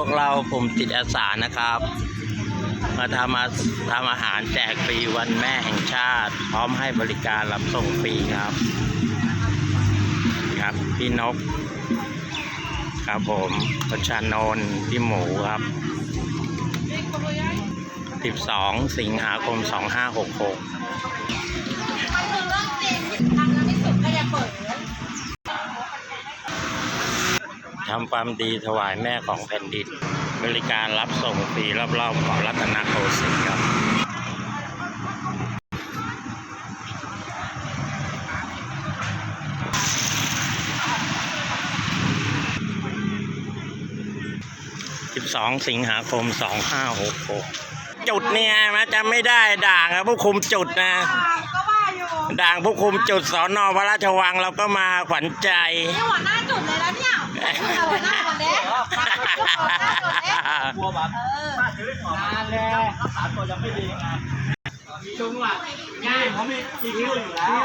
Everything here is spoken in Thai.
วกเรากลุ่มจิตอาสานะครับ มาทำอาทำอาหารแจกฟรีวันแม่แห่งชาติ พร้อมให้บริการรับส่งฟรีครับ ครับพี่นก ครับผมประชานนท์พี่หมูครับ 12 สิงหาคม 2566 ทำความดีถวายแม่ของแผ่นดิน บริการรับส่งฟรีรอบๆเกาะรัตนโกสินทร์ครับ12 สิงหาคม 2566 จุดเนี่ยนะจำไม่ได้ด่างอะผู้คุมจุดนะ ด่างผู้คุมจุดสอนอพระราชวังเราก็มาขวัญใจ นี่หัวหน้าจุดเลยแล้วเนี่ยหัวหน้าหมดแล้วหัวหน้าจุดเลยกลัวแบบเออป้าถือของานเลยรักษาตัวยังไม่ดีไงจุงหลักง่ายผมมีมีคิวอยู่แล้ว